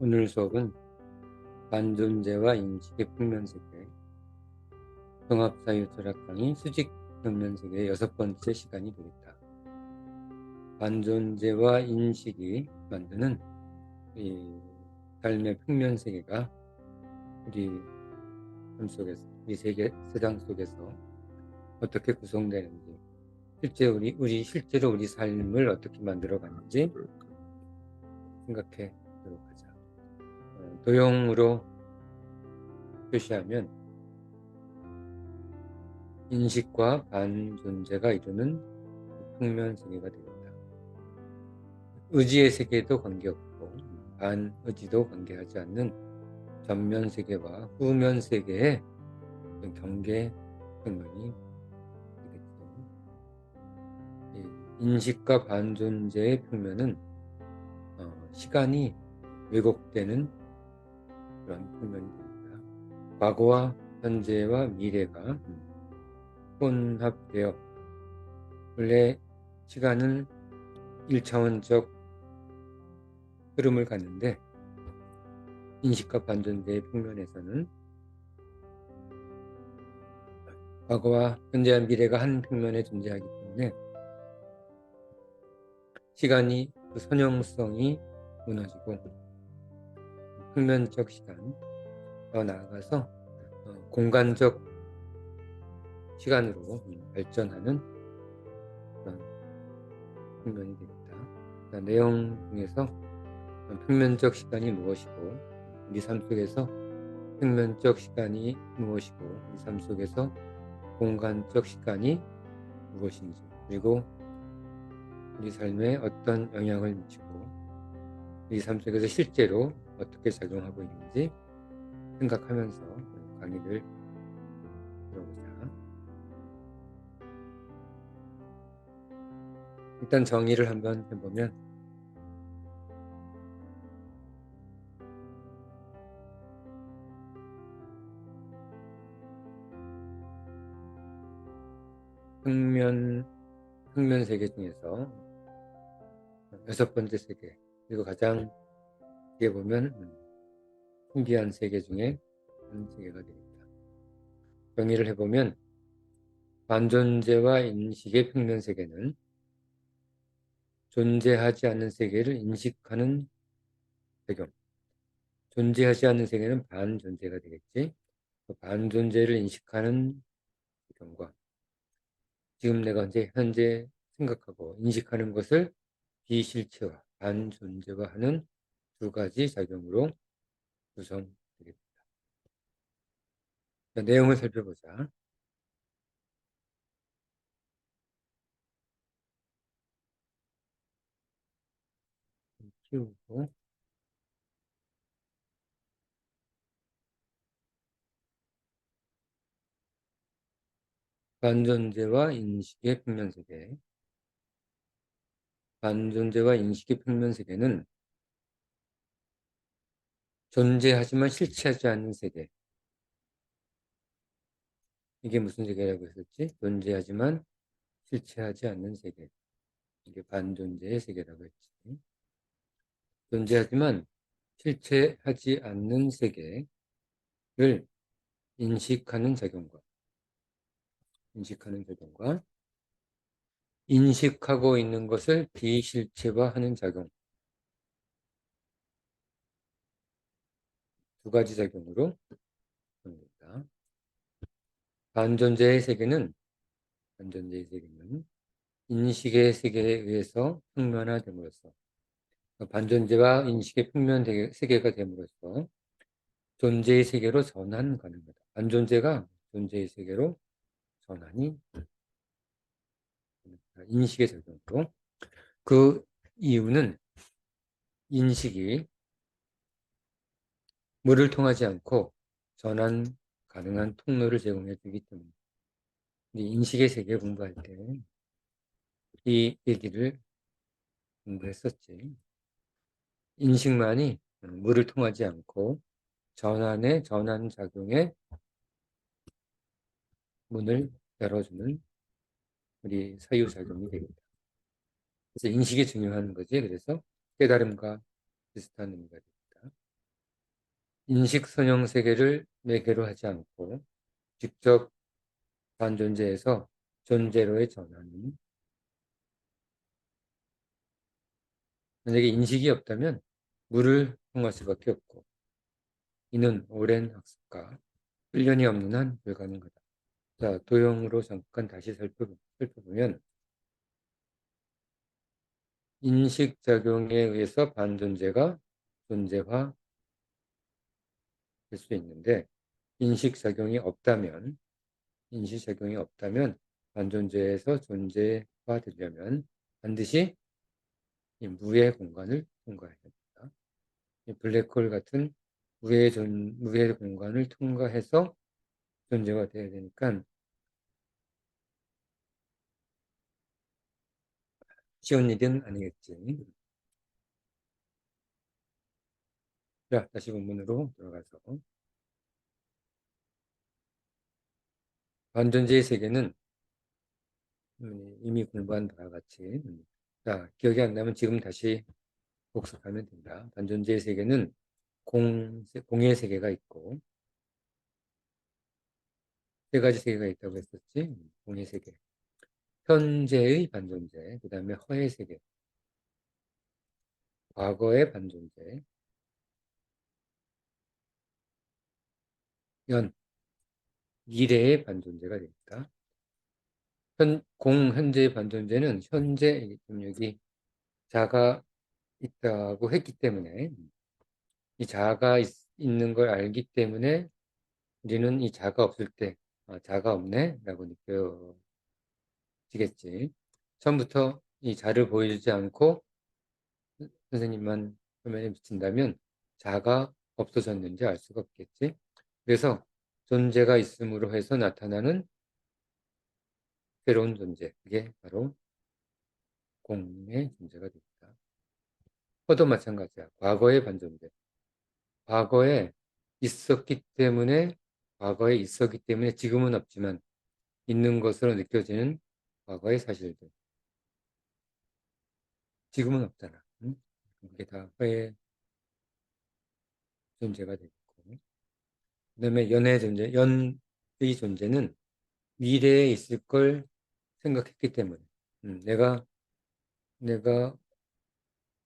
오늘 수업은 반존재와 인식의 평면세계 종합사유 철학 강의 수직 평면세계의 여섯 번째 시간이 되겠다. 반존재와 인식이 만드는 이 삶의 평면세계가 우리 삶 속에서, 우리 세계, 세상 속에서 어떻게 구성되는지, 실제 우리, 우리, 실제로 우리 삶을 어떻게 만들어 가는지 생각해 보도록 하자. 어, 도형으로 표시하면 인식과 반존재가 이루는 평면 세계가 되겠다. 의지의 세계도 관계없고 반의지도 관계하지 않는 전면 세계와 후면 세계의 경계 평면이 되겠죠. 인식과 반존재의 평면은 어, 시간이 왜곡되는 그런 표면이 됩니다. 과거와 현재와 미래가 혼합되어 원래 시간은 1차원적 흐름을 갖는데 인식과 반전대의 평면에서는 과거와 현재와 미래가 한 평면에 존재하기 때문에 시간이 그 선형성이 무너지고 평면적 시간, 더 나아가서 어, 공간적 시간으로 발전하는 그런 평면이 됩니다. 내용 중에서 평면적 시간이 무엇이고 우리 삶 속에서 평면적 시간이 무엇이고 우리 삶 속에서 공간적 시간이 무엇인지 그리고 우리 삶에 어떤 영향을 미치고 우리 삶 속에서 실제로 어떻게 작용하고 있는지 생각하면서 강의를 들어보자. 일단 정의를 한번 해보면 평면, 평면 세계 중에서 여섯 번째 세계, 그리고 가장 뒤에 보면 신비한 세계 중에 한 세계가 되겠다. 정의를 해보면 반존재와 인식의 평면 세계는 존재하지 않는 세계를 인식하는 배경. 존재하지 않는 세계는 반존재가 되겠지. 그 반존재를 인식하는 배경과 지금 내가 이제 현재 생각하고 인식하는 것을 비실체화, 반존재화하는 두 가지 작용으로 구성되겠습니다. 자, 내용을 살펴보자. 키우고 반존재와 인식의 평면세계 반존재와 인식의 평면세계는 존재하지만 실체하지 않는 세계. 이게 무슨 세계라고 했었지? 존재하지만 실체하지 않는 세계. 이게 반존재의 세계라고 했지. 존재하지만 실체하지 않는 세계를 인식하는 작용과 인식하는 작용과 인식하고 있는 것을 비실체화하는 작용 두 가지 작용으로 합니다. 반존재의 세계는 반존재의 세계는 인식의 세계에 의해서 평면화됨으로써 반존재와 인식의 평면 세계가 됨으로써 존재의 세계로 전환 가능하다. 반존재가 존재의 세계로 전환이 인식의 작용으로 그 이유는 인식이 물을 통하지 않고 전환 가능한 통로를 제공해 주기 때문에 인식의 세계 공부할 때 이 얘기를 공부했었지. 인식만이 물을 통하지 않고 전환의 전환 작용에 문을 열어주는 우리 사유작용이 됩니다. 그래서 인식이 중요한 거지. 그래서 깨달음과 비슷한 의미가 됩니다. 인식 선형 세계를 매개로 하지 않고 직접 반존재에서 존재로의 전환은 만약에 인식이 없다면 물을 통할 수밖에 없고 이는 오랜 학습과 훈련이 없는 한 불가능하다. 자, 도형으로 잠깐 다시 살펴보면 인식작용에 의해서 반존재가 존재화 될수 있는데 인식작용이 없다면 인식작용이 없다면 반존재에서 존재화 되려면 반드시 이 무의 공간을 통과해야 됩니다. 이 블랙홀 같은 무의, 존, 무의 공간을 통과해서 존재가 돼야 되니까 쉬운 일은 아니겠지. 자, 다시 본문으로 들어가서 반존재의 세계는 음, 이미 공부한 바와 같이 음, 자, 기억이 안 나면 지금 다시 복습하면 된다. 반존재의 세계는 공, 공의 세계가 있고 세 가지 세계가 있다고 했었지. 공의 세계. 현재의 반존재, 그 다음에 허의 세계, 과거의 반존재, 연, 미래의 반존재가 됩니다. 현, 공, 현재의 반존재는 현재, 여기 자가 있다고 했기 때문에 이 자가 있, 있는 걸 알기 때문에 우리는 이 자가 없을 때 아, 자가 없네 라고 느껴지겠지. 처음부터 이 자를 보이지 않고 선생님만 화면에 비친다면 자가 없어졌는지 알 수가 없겠지. 그래서 존재가 있음으로 해서 나타나는 새로운 존재, 그게 바로 공의 존재가 됩니다. 허도 마찬가지야. 과거의 반존재. 과거에 있었기 때문에 과거에 있었기 때문에 지금은 없지만 있는 것으로 느껴지는 과거의 사실들. 지금은 없잖아. 응? 그게 다 허의 존재가 되고. 그 다음에 연의 존재, 연의 존재는 미래에 있을 걸 생각했기 때문에. 음, 내가, 내가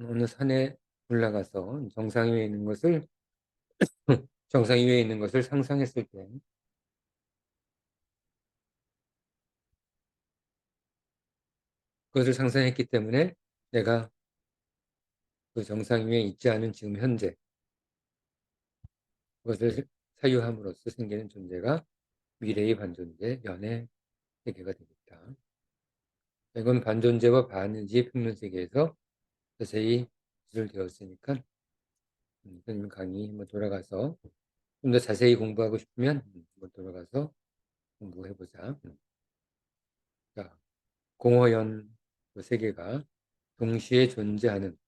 어느 산에 올라가서 정상 위에 있는 것을 정상 위에 있는 것을 상상했을 때 그것을 상상했기 때문에 내가 그 정상 위에 있지 않은 지금 현재 그것을 사유함으로써 생기는 존재가 미래의 반존재, 연의 세계가 되겠다. 이건 반존재와 반의지의 평면 세계에서 자세히 기술되었으니까 선생님 강의 한번 돌아가서 좀 더 자세히 공부하고 싶으면 한번 돌아가서 공부해보자. 자, 공허연 그 세계가 동시에 존재하는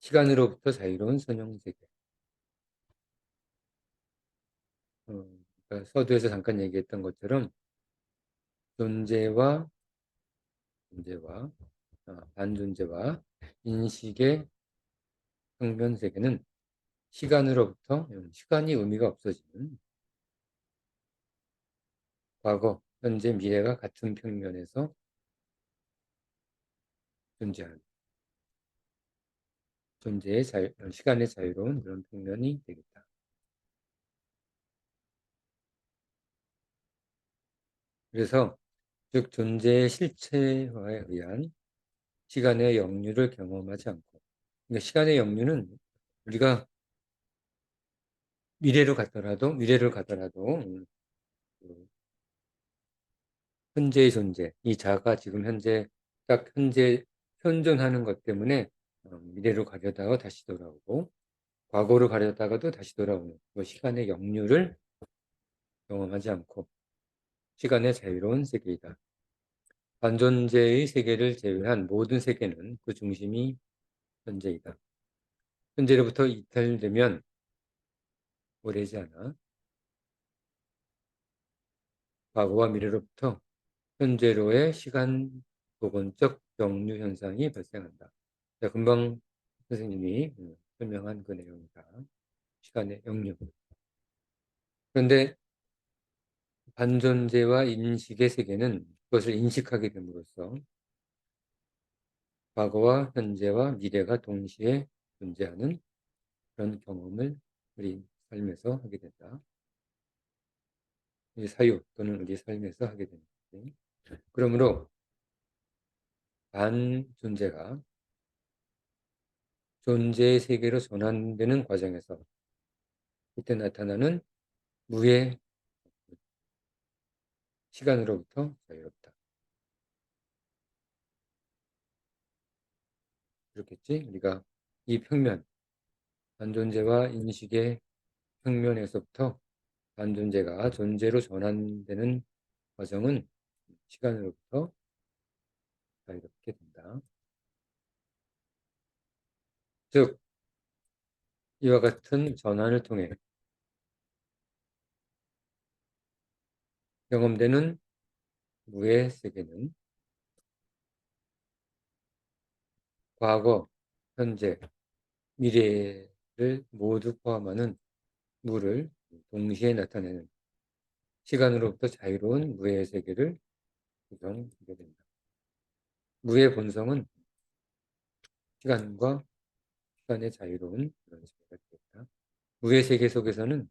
시간으로부터 자유로운 선형세계. 어, 그러니까 서두에서 잠깐 얘기했던 것처럼 존재와 존재와 어, 반존재와 인식의 평면 세계는 시간으로부터 시간이 의미가 없어지는 과거, 현재, 미래가 같은 평면에서 존재하는 존재의 자유, 시간의 자유로운 그런 평면이 되겠다. 그래서 즉 존재의 실체화에 의한 시간의 역류를 경험하지 않고 그러니까 시간의 역류는 우리가 미래로 가더라도 미래를 가더라도 음, 그 현재의 존재 이 자가 지금 현재 딱 현재 현존하는 것 때문에 어, 미래로 가려다가 다시 돌아오고 과거로 가려다가도 다시 돌아오는 그 시간의 역류를 경험하지 않고 시간의 자유로운 세계이다. 반존재의 세계를 제외한 모든 세계는 그 중심이 현재이다. 현재로부터 이탈되면 오래지 않아 과거와 미래로부터 현재로의 시간 복원적 역류 현상이 발생한다. 자, 금방 선생님이 음, 설명한 그 내용이다. 시간의 영역. 그런데 반존재와 인식의 세계는 그것을 인식하게 됨으로써 과거와 현재와 미래가 동시에 존재하는 그런 경험을 우리 삶에서 하게 된다. 우리 사유 또는 우리 삶에서 하게 됩니다. 그러므로 반 존재가 존재의 세계로 전환되는 과정에서 그때 나타나는 무의 시간으로부터 자유롭다. 그렇겠지? 우리가 이 평면, 반존재와 인식의 평면에서부터 반존재가 존재로 전환되는 과정은 시간으로부터 자유롭게 된다. 즉, 이와 같은 전환을 통해 경험되는 무의 세계는 과거, 현재, 미래를 모두 포함하는 무를 동시에 나타내는 시간으로부터 자유로운 무의 세계를 구성하게 된다. 무의 본성은 시간과 시간의 자유로운 그런 세계가 되겠다. 무의 세계 속에서는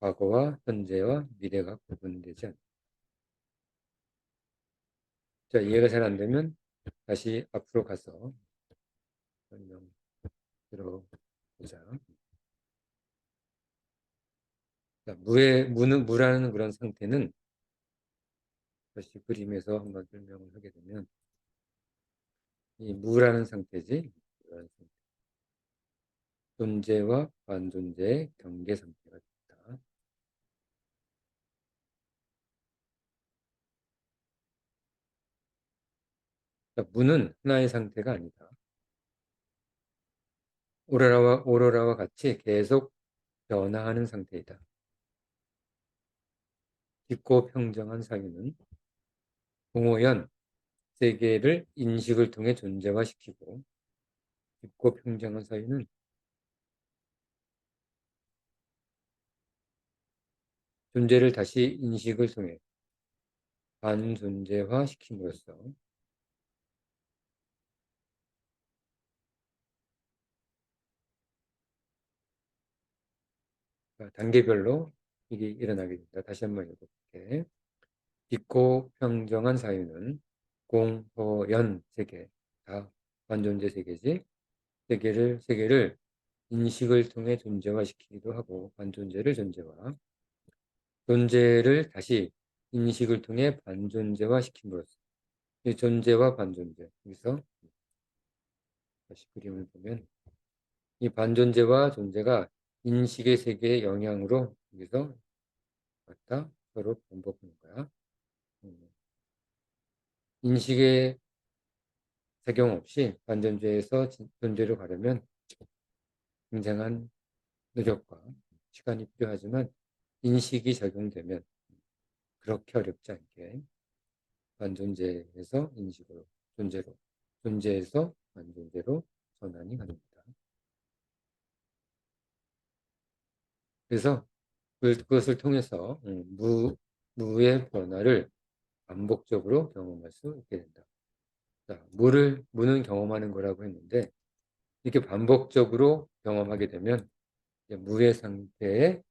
과거와 현재와 미래가 구분되지 않는다. 자, 이해가 잘 안 되면 다시 앞으로 가서 설명 들어보자. 자, 무의, 무는, 무라는 그런 상태는 다시 그림에서 한번 설명을 하게 되면 이 무라는 상태지. 무라는 상태. 존재와 반존재의 경계 상태가 있다. 자, 무는 하나의 상태가 아니다. 오로라와, 오로라와 같이 계속 변화하는 상태이다. 깊고 평정한 사유는 공호연 세계를 인식을 통해 존재화시키고 깊고 평정한 사유는 존재를 다시 인식을 통해 반존재화 시킴으로써 단계별로 일이 일어나게 됩니다. 다시 한번 읽어볼게. 깊고 평정한 사유는 공허연 세계, 다 반존재 세계지. 세계를 세계를 인식을 통해 존재화시키기도 하고 반존재를 존재화, 존재를 다시 인식을 통해 반존재화 시킴으로써 이 존재와 반존재 여기서 다시 그림을 보면 이 반존재와 존재가 인식의 세계의 영향으로 여기서 왔다 서로 반복하는 거야. 음. 인식의 작용 없이 반존재에서 존재로 가려면 굉장한 노력과 시간이 필요하지만 인식이 적용되면 그렇게 어렵지 않게 반존재에서 인식으로 존재로 존재에서 반존재로 전환이 가능합니다. 그래서 그것을 통해서 음, 무, 무의 변화를 반복적으로 경험할 수 있게 된다. 자, 무를, 무는 경험하는 거라고 했는데, 이렇게 반복적으로 경험하게 되면 무의 상태에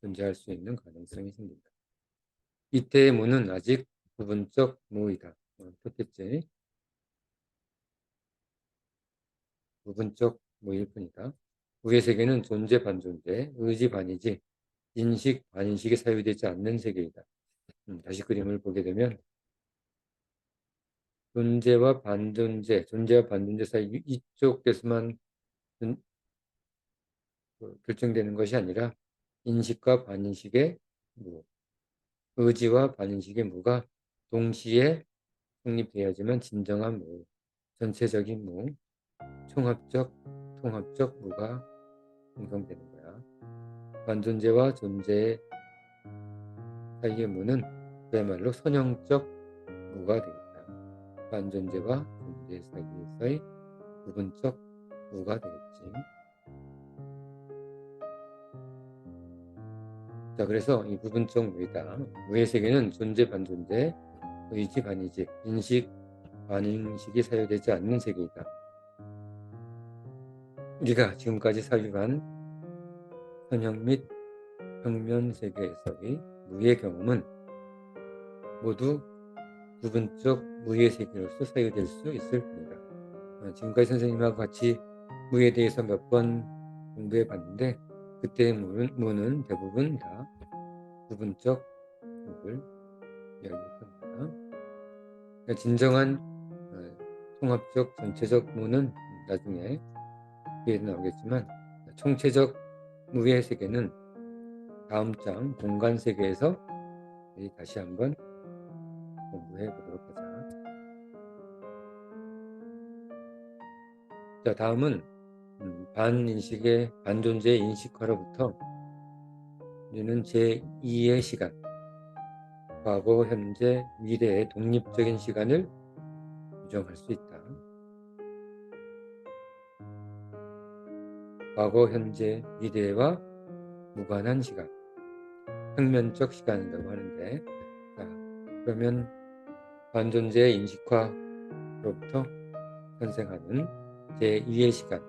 존재할 수 있는 가능성이 생긴다. 이때의 무는 아직 부분적 무이다. 어, 첫째, 부분적 무일 뿐이다. 우리의 세계는 존재 반존재, 의지 반이지 인식 반인식이 사유되지 않는 세계이다. 음, 다시 그림을 보게 되면 존재와 반존재, 존재와 반존재 사이 이쪽에서만 그 결정되는 것이 아니라 인식과 반인식의 무, 의지와 반인식의 무가 동시에 성립되어야지만 진정한 무, 전체적인 무, 총합적, 통합적 무가 형성되는 거야. 반존재와 존재 사이의 무는 그야말로 선형적 무가 되겠다. 반존재와 존재 사이에서의 부분적 무가 되겠지. 자, 그래서 이 부분적 무의다. 무의 세계는 존재 반존재, 의지 반의지, 인식 반인식이 사유되지 않는 세계이다. 우리가 지금까지 사유한 현형 및 평면 세계에서의 무의 경험은 모두 부분적 무의 세계로서 사유될 수 있을 뿐이다. 어, 지금까지 선생님하고 같이 무에 대해서 몇 번 공부해 봤는데 그때의 무는, 무는 대부분 다 부분적 무를 이야기했던 거다. 그러니까 진정한 어, 통합적 전체적 무는 나중에 뒤에 나오겠지만 총체적 무의 세계는 다음 장 공간 세계에서 다시 한번 공부해 보도록 하자. 자, 다음은 음, 반인식의 반존재 인식화로부터 우리는 제2의 시간, 과거, 현재, 미래의 독립적인 시간을 규정할 수 있다. 과거, 현재, 미래와 무관한 시간, 평면적 시간이라고 하는데, 자, 그러면 반존재 인식화로부터 탄생하는 제2의 시간,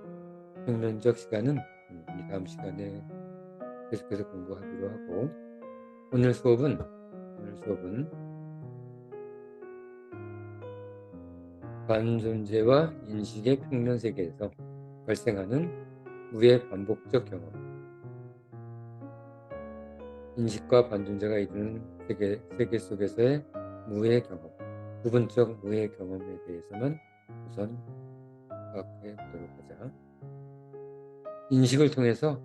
평면적 시간은 이 다음 시간에 계속해서 공부하기로 하고 오늘 수업은 오늘 수업은 반존재와 인식의 평면 세계에서 발생하는 무의 반복적 경험 인식과 반존재가 이루는 세계, 세계 속에서의 무의 경험 부분적 무의 경험에 대해서만 우선 파악해 보도록 하자. 인식을 통해서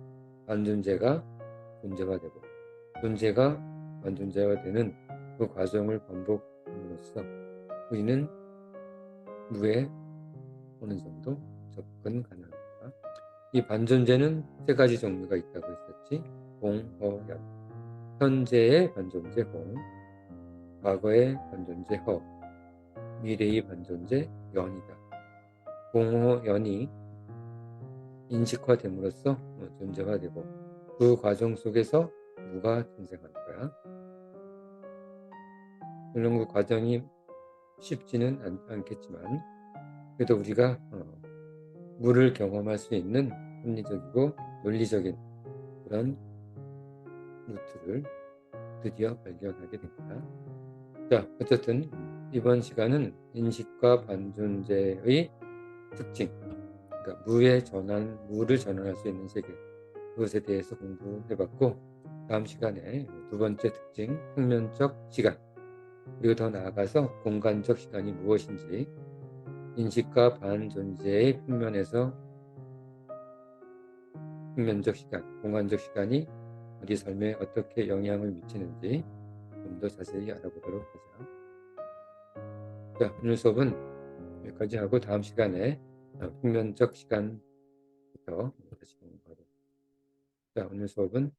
반존재가 존재화되고 존재가 반존재화되는 그 과정을 반복함으로써 우리는 무에 어느 정도 접근 가능합니다. 이 반존재는 세 가지 종류가 있다고 했었지. 공, 허, 연. 현재의 반존재 공, 과거의 반존재 허, 미래의 반존재 연이다. 공허 연이 인식화됨으로써 존재화되고 그 과정 속에서 무가 탄생하는 거야. 물론 그 과정이 쉽지는 않, 겠지만 그래도 우리가 어, 무를 경험할 수 있는 합리적이고 논리적인 그런 루트를 드디어 발견하게 됩니다. 자, 어쨌든 이번 시간은 인식과 반존재의 특징, 그러니까 무의 전환, 무를 전환할 수 있는 세계 그것에 대해서 공부해봤고 다음 시간에 두 번째 특징, 평면적 시간 그리고 더 나아가서 공간적 시간이 무엇인지 인식과 반존재의 평면에서 평면적 시간, 공간적 시간이 우리 삶에 어떻게 영향을 미치는지 좀 더 자세히 알아보도록 하자. 자, 오늘 수업은 여기까지 하고 다음 시간에 평면적 시간부터 다시 공부하도록. 자, 오늘 수업은